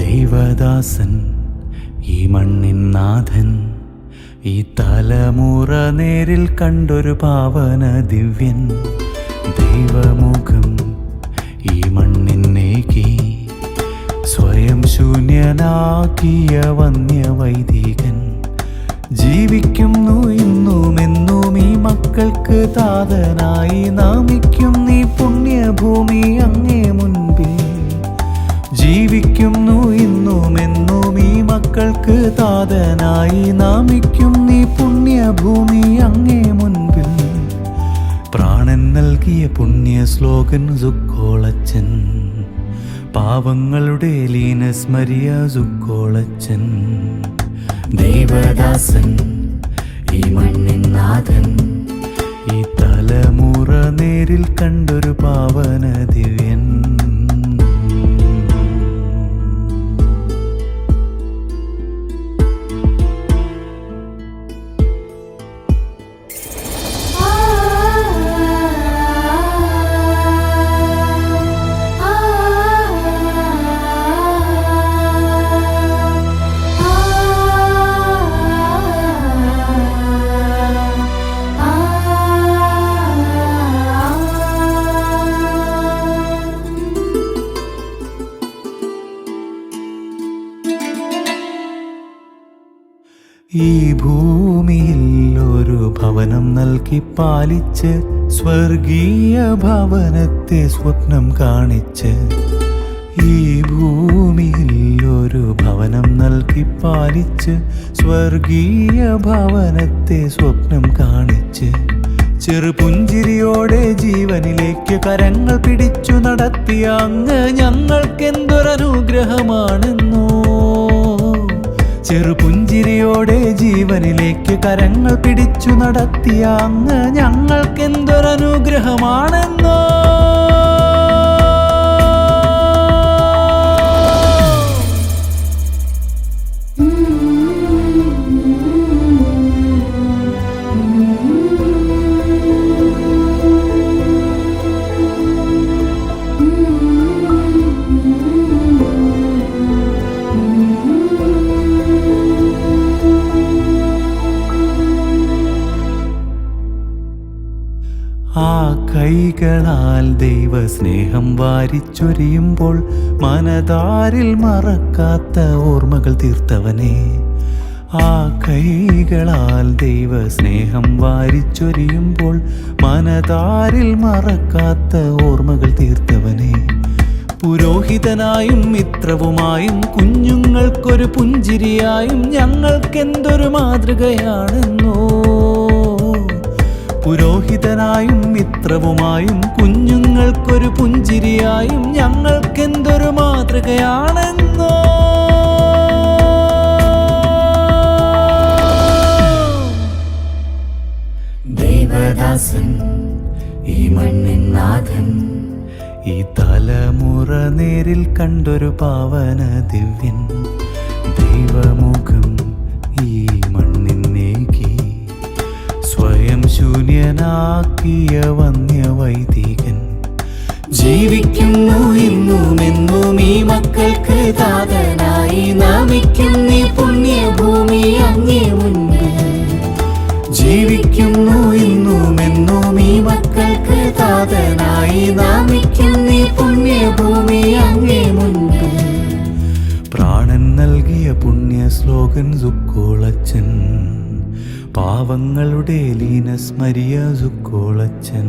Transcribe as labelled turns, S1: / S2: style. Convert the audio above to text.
S1: ദൈവദാസൻ ഈ മണ്ണിൻ നാഥൻ ഈ തലമുറ നേരിൽ കണ്ടൊരു പാവന ദിവ്യൻ. ദൈവമുഖം ഈ മണ്ണിന്നേക്ക് സ്വയം ശൂന്യനാക്കിയ വന്യവൈദികൻ. ജീവിക്കുന്നു ഇന്നും എന്നും ഈ മക്കൾക്ക് താതനായി നാമിക്കും നീ നാമിക്കും നീ പുണ്യഭൂമി അങ്ങേ മുൻപിൽ. പ്രാണൻ നൽകിയ പുണ്യ ശ്ലോകൻ സുക്കോളച്ചൻ. പാവങ്ങളുടെ ലീന സ്മരിയ സുക്കോളച്ചൻ. ദേവദാസൻ ഈ മണ്ണിൻ നാഥൻ ഈ തലമുറ നേരിൽ കണ്ടൊരു പാവന ദിവ്യൻ. ഈ ഭൂമിയിൽ ഒരു ഭവനം നൽകി പാലിച്ച് സ്വർഗീയ ഭവനത്തെ സ്വപ്നം കാണിച്ച് ഈ ഭൂമിയിൽ ഒരു ഭവനം നൽകി പാലിച്ച് സ്വർഗീയ ഭവനത്തെ സ്വപ്നം കാണിച്ച് ചെറുപുഞ്ചിരിയോടെ ജീവനിലേക്ക് കരങ്ങൾ പിടിച്ചു നടത്തിയ അങ്ങ് ഞങ്ങൾക്കെന്തൊരനുഗ്രഹമാണെന്നോ? ചെറുപുഞ്ചിരിയോടെ ജീവനിലേക്ക് കരങ്ങൾ പിടിച്ചു നടത്തിയ അങ്ങ് ഞങ്ങൾക്കെന്തൊരനുഗ്രഹമാണെന്നോ? ആ കൈകളാൽ ദൈവസ്നേഹം വാരിച്ചൊരിയുമ്പോൾ മനതാരിൽ മറക്കാത്ത ഓർമ്മകൾ തീർത്തവനെ. ആ കൈകളാൽ ദൈവസ്നേഹം വാരിച്ചൊരിയുമ്പോൾ മനതാരിൽ മറക്കാത്ത ഓർമ്മകൾ തീർത്തവനെ. പുരോഹിതനായും മിത്രവുമായും കുഞ്ഞുങ്ങൾക്കൊരു പുഞ്ചിരിയായും ഞങ്ങൾക്കെന്തൊരു മാതൃകയാണെന്നോ. പുരോഹിതനായും മിത്രവുമായും കുഞ്ഞുങ്ങൾക്കൊരു പുഞ്ചിരിയായും ഞങ്ങൾക്കെന്തൊരു മാതൃകയാണെന്നോ? ദേവദാസൻ ഈ മണ്ണിൻ നാഥൻ ഈ തലമുറ നേരിൽ കണ്ടൊരു പാവന ദിവ്യൻ. ശൂന്യനാക്കിയ വന്യവൈദികൻ. ജീവിക്കുന്നു ഇന്നും എന്നും ഈ മക്കൾക്ക് താതനായി നാമിക്കുന്ന പുണ്യഭൂമി അങ്ങേ മുന്നിൽ. ജീവിക്കുന്നു ഇന്നും എന്നും ഈ മക്കൾക്ക് താതനായി നാമിക്കുന്ന പുണ്യഭൂമി അങ്ങേ മുന്നിൽ. പ്രാണൻ നൽകിയ പുണ്യ ശ്ലോകൻ സുക്കോളച്ചൻ. പാവങ്ങളുടെ ലീനസ്മരിയ സുക്കോളച്ചൻ.